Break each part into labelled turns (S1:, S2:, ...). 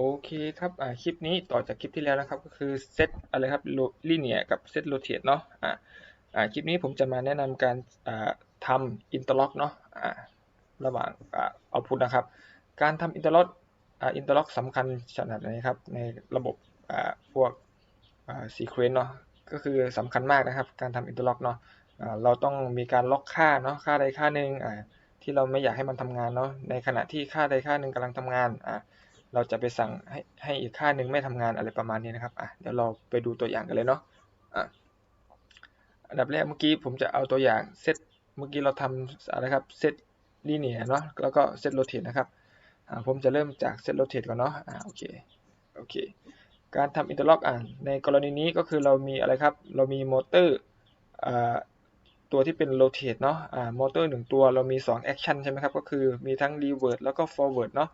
S1: โอเคครับ อ่า คลิปนี้ต่อจากคลิปที่แล้วนะครับ ก็คือเซตอะไรครับลีเนียกับเซตโรเทตเนาะ อ่า อ่า คลิปนี้ผมจะมาแนะนำการ อ่าทำอินเตอร์ล็อกเนาะ อ่า ระหว่าง อ่าเอาพุทนะครับ การทำอินเตอร์ล็อก อ่า อินเตอร์ล็อกสำคัญขนาดไหนครับ ในระบบ อ่า พวก อ่า ซีเควนต์เนาะ ก็คือสำคัญมากนะครับ การทำอินเตอร์ล็อกเนาะ อ่า เราต้องมีการล็อกค่าเนาะ ค่าใดค่าหนึ่งอ่า ที่เราไม่อยากให้มันทำงานเนาะ ในขณะที่ค่าใดค่าหนึ่งกำลังทำงาน อ่า เราจะไปสั่งให้ให้อีกค่าหนึ่งไม่ทำงานอะไรประมาณนี้นะครับอะเดี๋ยวเราไปดูตัวอย่างกันเลยเนาะอะอันดับแรกเมื่อกี้ผมจะเอาตัวอย่างเซตเมื่อกี้เราทำอะไรครับเซตลีเนียเนาะแล้วก็เซตโรเทตนะครับอ่าผมจะเริ่มจากเซตโรเทตก่อนเนาะอ่าโอเคโอเคการทำอินเตอร์ล็อกอ่านในกรณีนี้ก็คือเรามีอะไรครับ เรามีมอเตอร์อ่าตัวที่เป็นโรเทตเนาะอ่ามอเตอร์หนึ่งตัวเรามี2แอคชั่นใช่ไหมครับ ก็คือมีทั้งรีเวิร์ดแล้วก็ฟอร์เวิร์ดเนาะ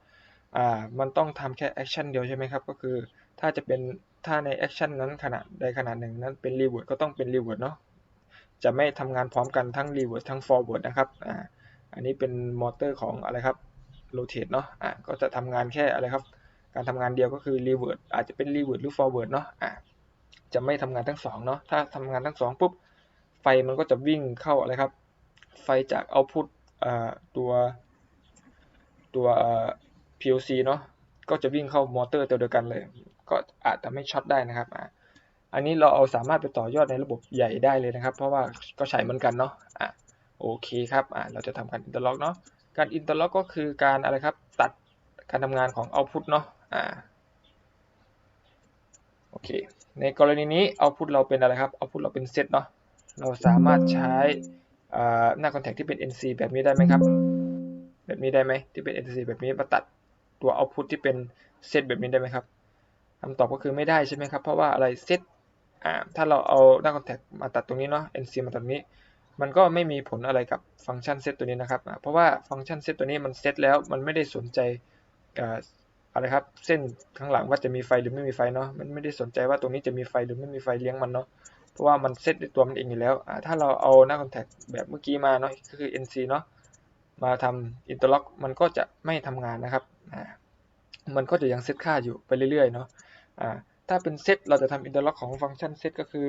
S1: อ่ามันต้องทำแค่แอคชั่นเดียวใช่ไหมครับ ก็คือถ้าจะเป็นถ้าในแอคชั่นนั้นขนาดใดขนาดหนึ่งนั้นเป็นรีเวิร์ดก็ต้องเป็นรีเวิร์ดเนาะจะไม่ทำงานพร้อมกันทั้งรีเวิร์ดทั้งฟอร์เวิร์ดนะครับอ่าอันนี้เป็นมอเตอร์ของอะไรครับโรเทเนาะอ่าก็จะทำงานแค่อะไรครับ การทำงานเดียวก็คือรีเวิร์ดอาจจะเป็นรีเวิร์ดหรือฟอร์เวิร์ดเนาะอ่าจะไม่ทำงานทั้งสองเนาะถ้าทำงานทั้งสองปุ๊บไฟมันก็จะวิ่งเข้าอะไรครับ ไฟจากเอาพุตอ่าตัวตัว PLC เนาะก็จะวิ่งเข้ามอเตอร์ตัวเดียวกันเลย ก็อาจจะไม่ช็อตได้นะครับอ่าอันนี้เราเอาสามารถไปต่อยอดในระบบใหญ่ได้เลยนะครับ เพราะว่าก็ใช้เหมือนกันเนาะอ่าโอเคครับอ่าเราจะทำการอินเตอร์ล็อกเนาะการอินเตอร์ล็อกก็คือการอะไรครับตัดการทำงานของเอาพุตเนาะอ่าโอเคในกรณีนี้เอาพุตเราเป็นอะไรครับเอาพุตเราเป็นเซตเนาะเราสามารถใช้หน้าคอนแทคที่เป็น NC แบบนี้ได้ไหมครับ แบบนี้ได้ไหมที่เป็น NC แบบนี้มาตัด ตัว output ที่เป็นเซตแบบนี้ได้ไหมครับคำตอบก็คือไม่ได้ใช่ไหมครับ เพราะว่าอะไรเซตอ่าถ้าเราเอาหน้าคอนแทคมาตัดตรงนี้เนาะ NC มาตัดตรงนี้ มันก็ไม่มีผลอะไรกับฟังก์ชันเซตตัวนี้นะครับ เพราะว่าฟังก์ชันเซตตัวนี้มันเซตแล้วมันไม่ได้สนใจอะไรครับ เส้นข้างหลังว่าจะมีไฟหรือไม่มีไฟเนาะ มันไม่ได้สนใจว่าตรงนี้จะมีไฟหรือไม่มีไฟเลี้ยงมันเนาะ เพราะว่ามันเซตในตัวมันเองอยู่แล้ว ถ้าเราเอาหน้าคอนแทคแบบเมื่อกี้มาเนาะ ก็คือ NC เนาะ มาทำอินเตอร์ล็อกมันก็จะไม่ทำงานนะครับมันก็จะยังเซตค่าอยู่ไปเรื่อยๆเนาะถ้าเป็นเซตเราจะทำอินเตอร์ล็อกของฟังก์ชันเซตก็คือ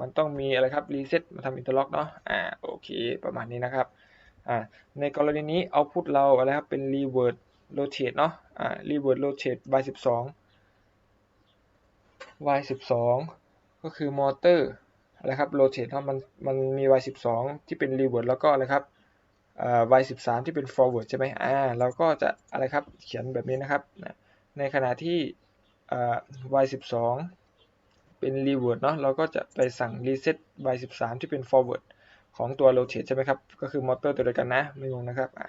S1: มันต้องมีอะไรครับรีเซตมาทำอินเตอร์ล็อกเนาะอ่าโอเคประมาณนี้นะครับอ่าในกรณีนี้เอาพุทเราอะไรครับเป็นรีเวิร์ดโรเทตเนาะอ่ารีเวิร์ดโรเทต y 12 y 12ก็คือมอเตอร์อะไรครับโรเทตเนาะมันมันมี y 12ที่เป็นรีเวิร์ดแล้วก็อะไรครับ y 13 ที่เป็น forward ใช่ไหมอ่าเราก็จะอะไรครับเขียนแบบนี้นะครับ ในขณะที่ y 12 เป็น revert เนาะเราก็จะไปสั่ง reset y 13 ที่เป็น forward ของตัว rotate ใช่ไหมครับ ก็คือมอเตอร์ตัวเดียวกันนะ ไม่งงนะครับอ่า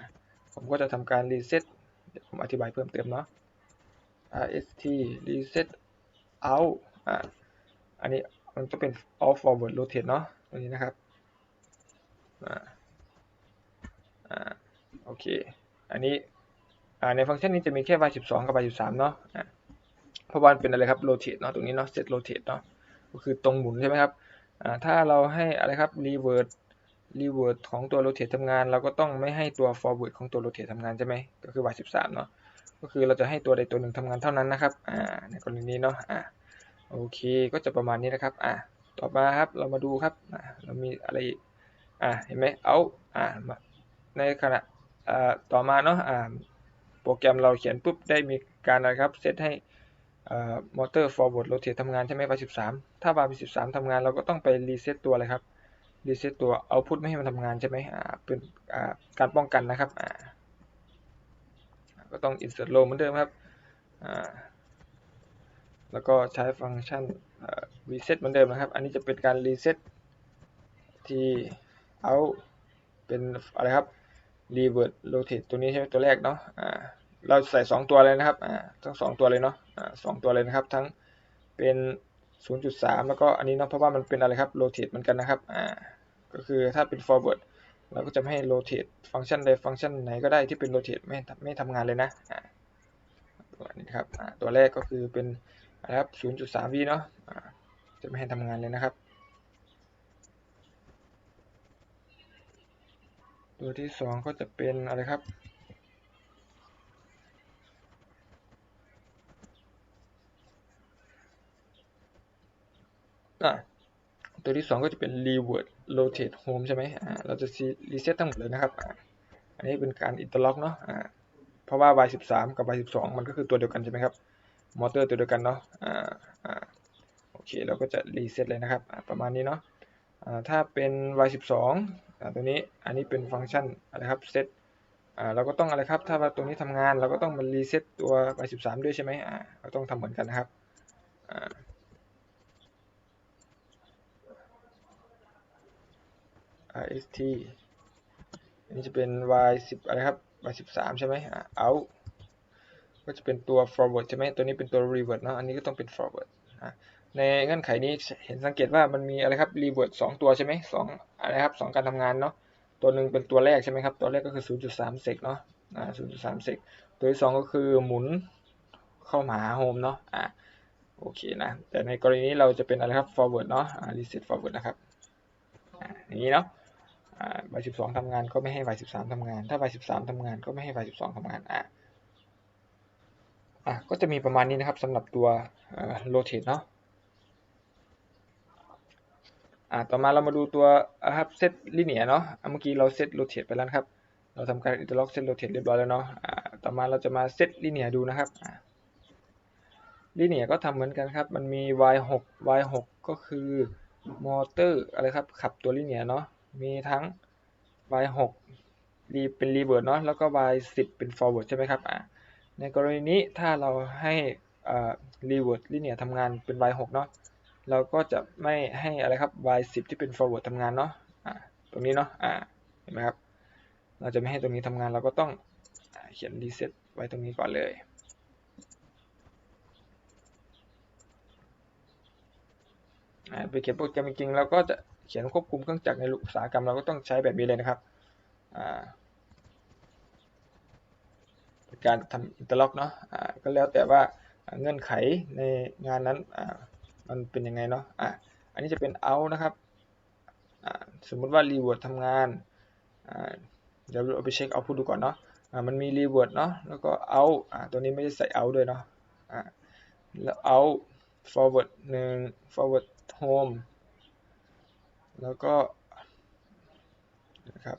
S1: ผมก็จะทำการ reset เดี๋ยวผมอธิบายเพิ่มเติมเนาะ rst reset out อ่าอันนี้มันจะเป็น off forward rotate เนาะตัวนี้นะครับอ่า อ่าโอเค อันนี้อ่าในฟังก์ชันนี้จะมีแค่ y 12 กับ y 13เนาะอ่าเพราะว่าเป็นอะไรครับ rotate เนาะตรงนี้เนาะ set rotate เนาะก็คือตรงหมุนใช่ไหมครับอ่าถ้าเราให้อะไรครับ revert revert ของตัว rotate ทำงาน เราก็ต้องไม่ให้ตัว forward ของตัว rotate ทำงานใช่ไหมก็คือ y 13เนาะก็คือเราจะให้ตัวใดตัวหนึ่งทำงานเท่านั้นนะครับอ่าในกรณีนี้เนาะอ่าโอเคก็จะประมาณนี้นะครับอ่าต่อมาครับเรามาดูครับอ่าเรามีอะไรอ่าเห็นไหมเอาอ่า ในขณะต่อมาเนาะโปรแกรมเราเขียนปุ๊บได้มีการนะครับเซตให้มอเตอร์ forward rotate ทำงานใช่ไหม y13 ถ้า y13 ทำงานเราก็ต้องไปรีเซ็ตตัวอะไรครับรีเซ็ตตัว output ไม่ให้มันทำงานใช่ไหมเป็นการป้องกันนะครับก็ต้อง insert low เหมือนเดิมครับแล้วก็ใช้ฟังก์ชัน reset เหมือนเดิมนะครับ อันนี้จะเป็นการ reset ที่ out เป็นอะไรครับ revert rotate ตัวนี้ใช่ไหมตัวแรกเนาะอ่าเราใส่ 2 ตัวเลยนะครับอ่าทั้ง2ตัวเลยเนาะอ่าสตัวเลยนะครับ ทั้งเป็น 0.3 แล้วก็อันนี้เนาะเพราะว่ามันเป็นอะไรครับ rotate เหมือนกันนะครับอ่าก็คือถ้าเป็น forward เราก็จะไม่ให้ rotate ฟังก์ชันใดฟังก์ชันไหนก็ได้ที่เป็น rotate ไม่ไม่ทำงานเลยนะอ่าตัวนี้ครับอ่าตัวแรกก็คือเป็นอะไรครับ 0.3วิเนาะอ่าจะไม่ให้ทำงานเลยนะครับ ตัวที่สองก็จะเป็นอะไรครับ ตัวที่สองก็จะเป็น reward rotate home ใช่ไหมเราจะรีเซ็ตทั้งหมดเลยนะครับ อันนี้เป็นการอินเตอร์ล็อกเนาะเพราะว่า y 13 กับ y 12 มันก็คือตัวเดียวกันใช่ไหมครับ มอเตอร์ตัวเดียวกันเนาะโอเค เราก็จะรีเซ็ตเลยนะครับ ประมาณนี้เนาะถ้าเป็น y 12 ตัวนี้อันนี้เป็นฟังก์ชันอะไรครับ set อ่าเราก็ต้องอะไรครับ ถ้าว่าตรงนี้ทำงานเราก็ต้องมา reset ตัว y 1 3 ด้วยใช่ไหมเราต้องทำเหมือนกันนะครับอา rst อันนี้จะเป็น y 10อะไรครับ y 13ใช่ไหมอ่า out ก็จะเป็นตัว forward ใช่ไหมตัวนี้เป็นตัว revert เนาะอันนี้ก็ต้องเป็น forward อ่า ในเงื่อนไขนี้เห็นสังเกตว่ามันมีอะไรครับ revert 2ตัวใช่ไหมสองอะไรครับสองการทำงานเนาะตัวหนึ่งเป็นตัวแรกใช่ไหมครับตัวแรกก็คือ 0.3 sec เนาะอ่า0.3 sec ตัวที่สองก็คือหมุนเข้ามาหา home เนาะอ่าโอเคนะแต่ในกรณีนี้เราจะเป็นอะไรครับ forward เนาะอ่า reset forward นะครับอ่าอย่างนี้เนาะอ่า y 12ทำงานก็ไม่ให้ y 13ทำงาน ถ้า y 13ทำงานก็ไม่ให้ y 12ทำงานอ่า อะก็จะมีประมาณนี้นะครับสำหรับตัวโรเตทเนาะอะต่อมาเรามาดูตัวครับเซตลิเนียเนาะเมื่อกี้เราเซตโรเตทไปแล้วครับ เราทำการอินเตอร์ล็อกเซตโรเตทเรียบร้อยแล้วเนาะอ่าต่อมาเราจะมาเซตลิเนียดูนะครับลิเนียก็ทำเหมือนกันครับ มันมี y 6 y 6ก็คือมอเตอร์อะไรครับขับตัวลิเนียเนาะมีทั้ง y 6รีเป็นรีเวิร์ดเนาะแล้วก็ y 10เป็น forward ใช่ไหมครับอ่า ในกรณีนี้ถ้าเราให้รีเวิร์ดลิเนียทำงานเป็น y 6เนาะเราก็จะไม่ให้อะไรครับ y 10ที่เป็น forward ทำงานเนาะอ่าตรงนี้เนาะอ่าเห็นไหมครับ เราจะไม่ให้ตรงนี้ทำงานเราก็ต้องเขียน reset ไว้ตรงนี้ก่อนเลยไปเขียนโปรแกรมจริงๆเราก็จะเขียนควบคุมเครื่องจักรในอุตสาหกรรมเราก็ต้องใช้แบบนี้เลยนะครับอ่า การทำอินเตอร์ล็อกเนาะอ่าก็แล้วแต่ว่าเงื่อนไขในงานนั้นอ่ามันเป็นยังไงเนาะอ่าอันนี้จะเป็น out นะครับอ่าสมมติว่า reward ทำงานอ่าเดี๋ยวเราไปเช็ค output ดูก่อนเนาะอ่ามันมี reward เนาะแล้วก็ out อ่าตัวนี้ไม่ได้ใส่ out ด้วยเนาะอ่าแล้ว out forward 1 forward home แล้วก็นะครับ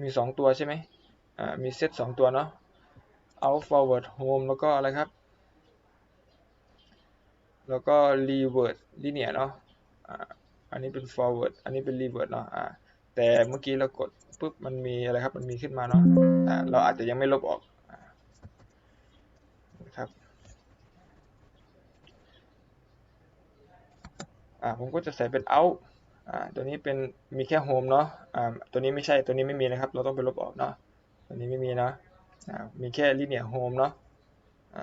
S1: มี 2 ตัวใช่ไหมอ่า มีเซต2ตัวเนาะ out forward home แล้วก็อะไรครับ แล้วก็ revert linear เนาะอ่าอันนี้เป็น forward อันนี้เป็น revert เนาะอ่าแต่เมื่อกี้เรากดปุ๊บมันมีอะไรครับ มันมีขึ้นมาเนาะอ่าเราอาจจะยังไม่ลบออกนะครับอ่าผมก็จะใส่เป็น out อ่าตัวนี้เป็นมีแค่ home เนาะอ่าตัวนี้ไม่ใช่ตัวนี้ไม่มีนะครับ เราต้องไปลบออกเนาะตัวนี้ไม่มีเนาะอ่ามีแค่ linear home เนาะอ่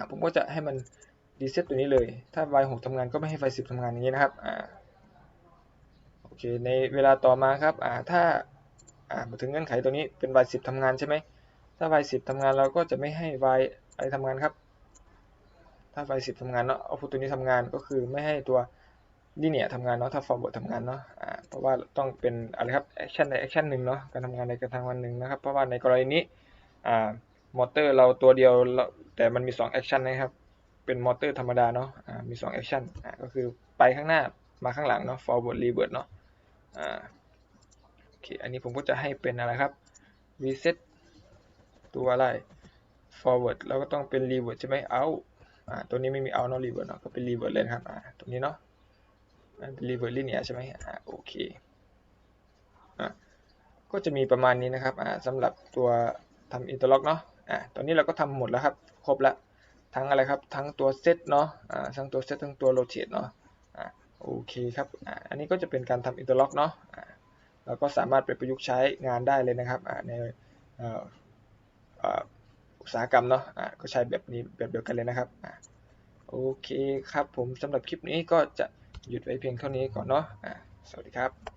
S1: าผมก็จะให้มัน reset ตัวนี้เลย ถ้า y 6ทำงานก็ไม่ให้ y 10ทำงานอย่างนี้นะครับอ่าโอเคในเวลาต่อมาครับอ่าถ้าอ่ามาถึงเงื่อนไขตัวนี้เป็น y 10ทำงานใช่ไหมถ้า y 10ทำงานเราก็จะไม่ให้ y อะไรทำงานครับ ถ้า y 10ทำงานเนาะเอาตัวนี้ทำงานก็คือไม่ให้ตัว ลิเนียทำงานเนาะถ้า forward ทำงานเนาะอ่าเพราะว่าต้องเป็นอะไรครับ action ใน action หนึ่งเนาะการทำงานในการทำงานหนึ่งนะครับ เพราะว่าในกรณีนี้อ่ามอเตอร์เราตัวเดียวแต่มันมี2 action นะครับเป็นมอเตอร์ธรรมดาเนาะอ่ามี2 action อ่าก็คือไปข้างหน้ามาข้างหลังเนาะ forward revert เนาะอ่าโอเคอันนี้ผมก็จะให้เป็นอะไรครับ reset ตัวอะไร forward แล้วก็ต้องเป็น revert ใช่ไหม out อ่าตัวนี้ไม่มี out เนาะ revert เนาะก็เป็น revert เลยครับอ่าตรงนี้เนาะ มันเป็น reverse linear ใช่ไหมอ่าโอเคอะก็จะมีประมาณนี้นะครับอ่าสำหรับตัวทำ interlock เนาะอ่าตอนนี้เราก็ทำหมดแล้วครับ ครบแล้วทั้งอะไรครับ ทั้งตัวเซตเนาะอ่าทั้งตัวเซตทั้งตัว rotate เนาะอ่าโอเคครับอ่าอันนี้ก็จะเป็นการทำ interlock เนาะอ่าเราก็สามารถไปประยุกต์ใช้งานได้เลยนะครับอ่าในอุตสาหกรรมเนาะอ่าก็ใช้แบบนี้แบบเดียวกันเลยนะครับอ่าโอเคครับผมสำหรับคลิปนี้ก็จะ หยุดไว้เพียงเท่านี้ก่อนเนาะอ่าสวัสดีครับ